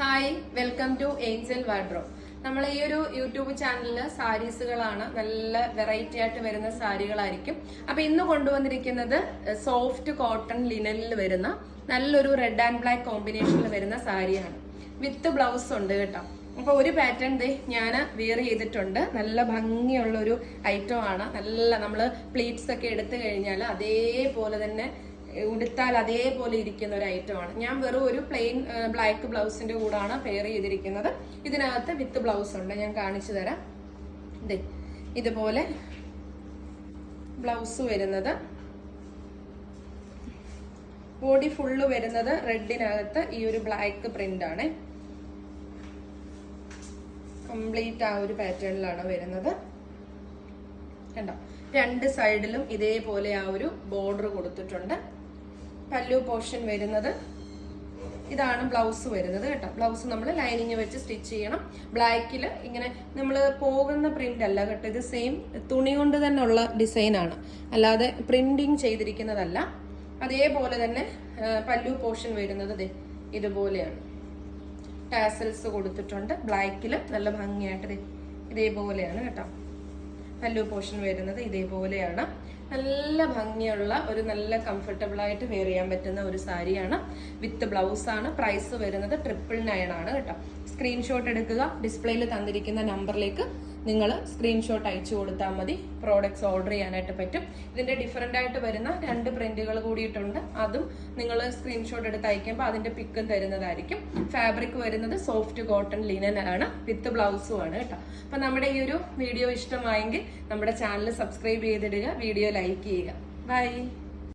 Hi welcome to Angel wardrobe നമ്മൾ ഈ ഒരു യൂട്യൂബ് ചാനലിൽ സാരീസുകളാണ് നല്ല വെറൈറ്റി ആയിട്ട് വരുന്ന സാരികളായിരിക്കും. അപ്പൊ ഇന്ന് കൊണ്ടുവന്നിരിക്കുന്നത് സോഫ്റ്റ് കോട്ടൺ ലിനനിൽ വരുന്ന നല്ലൊരു റെഡ് ആൻഡ് ബ്ലാക്ക് കോമ്പിനേഷനിൽ വരുന്ന സാരിയാണ്. വിത്ത് ബ്ലൗസ് ഉണ്ട് കേട്ടോ. അപ്പൊ ഒരു പാറ്റേൺ ദേ ഞാൻ വിയർ ചെയ്തിട്ടുണ്ട്. നല്ല ഭംഗിയുള്ള ഒരു ഐറ്റം ആണ്. നല്ല നമ്മൾ പ്ലീറ്റ്സ് ഒക്കെ എടുത്തു കഴിഞ്ഞാൽ അതേപോലെ തന്നെ ഉടുത്താൽ അതേപോലെ ഇരിക്കുന്ന ഒരു ഐറ്റം ആണ് ഞാൻ വെറും ഒരു പ്ലെയിൻ ബ്ലാക്ക് ബ്ലൗസിന്റെ കൂടാണ് പെയർ ചെയ്തിരിക്കുന്നത്. ഇതിനകത്ത് വിത്ത് ബ്ലൗസ് ഉണ്ട്. ഞാൻ കാണിച്ചു തരാം. ഇതുപോലെ ബ്ലൗസ് വരുന്നത്. ബോഡി ഫുള്ള് വരുന്നത് റെഡിനകത്ത് ഈ ഒരു ബ്ലാക്ക് പ്രിന്റ് ആണ്. കംപ്ലീറ്റ് ആ ഒരു പാറ്റേണിലാണ് വരുന്നത്. കണ്ടോ? രണ്ട് സൈഡിലും ഇതേപോലെ ആ ഒരു ബോർഡർ കൊടുത്തിട്ടുണ്ട്. പല്ലു പോർഷൻ വരുന്നത്. ഇതാണ് ബ്ലൗസ് വരുന്നത് കേട്ടോ. ബ്ലൗസ് നമ്മൾ ലൈനിങ് വെച്ച് സ്റ്റിച്ച് ചെയ്യണം. ബ്ലാക്കിൽ ഇങ്ങനെ നമ്മൾ പോകുന്ന പ്രിന്റ് അല്ല കേട്ടോ. ഇത് സെയിം തുണി കൊണ്ട് തന്നെ ഉള്ള ഡിസൈൻ ആണ്. അല്ലാതെ പ്രിന്റിങ് ചെയ്തിരിക്കുന്നതല്ല. അതേപോലെ തന്നെ പല്ലു പോർഷൻ വരുന്നത് ഇതുപോലെയാണ്. ടാസൽസ് കൊടുത്തിട്ടുണ്ട്. ബ്ലാക്കിൽ നല്ല ഭംഗിയായിട്ട് ഇതേപോലെയാണ് കേട്ടോ. പല്ലു പോർഷൻ വരുന്നത് ഇതേപോലെയാണ്. നല്ല ഭംഗിയുള്ള ഒരു നല്ല കംഫർട്ടബിൾ ആയിട്ട് വെയർ ചെയ്യാൻ പറ്റുന്ന ഒരു സാരിയാണ്. വിത്ത് ബ്ലൗസ് ആണ്. പ്രൈസ് വരുന്നത് ട്രിപ്പിൾ നയൻ ആണ് കേട്ടോ. സ്ക്രീൻഷോട്ട് എടുക്കുക. ഡിസ്പ്ലേയിൽ തന്നിരിക്കുന്ന നമ്പറിലേക്ക് നിങ്ങൾ സ്ക്രീൻഷോട്ട് അയച്ചു കൊടുത്താൽ മതി. പ്രോഡക്ട്സ് ഓർഡർ ചെയ്യാനായിട്ട് പറ്റും. ഇതിന്റെ ഡിഫറെന്റ് ആയിട്ട് വരുന്ന രണ്ട് പ്രിന്റുകൾ കൂടിയിട്ടുണ്ട്. അതും നിങ്ങൾ സ്ക്രീൻഷോട്ട് എടുത്ത് അയക്കുമ്പോൾ അതിന്റെ പിക്കും തരുന്നതായിരിക്കും. ഫാബ്രിക് വരുന്നത് സോഫ്റ്റ് കോട്ടൺ ലിനൻ ആണ്. വിത്ത് ബ്ലൗസും ആണ് കേട്ടോ. അപ്പം നമ്മുടെ ഈ ഒരു വീഡിയോ ഇഷ്ടമായെങ്കിൽ നമ്മുടെ ചാനൽ സബ്സ്ക്രൈബ് ചെയ്തിടുക വീഡിയോ ലൈക്ക് ചെയ്യുക. ബൈ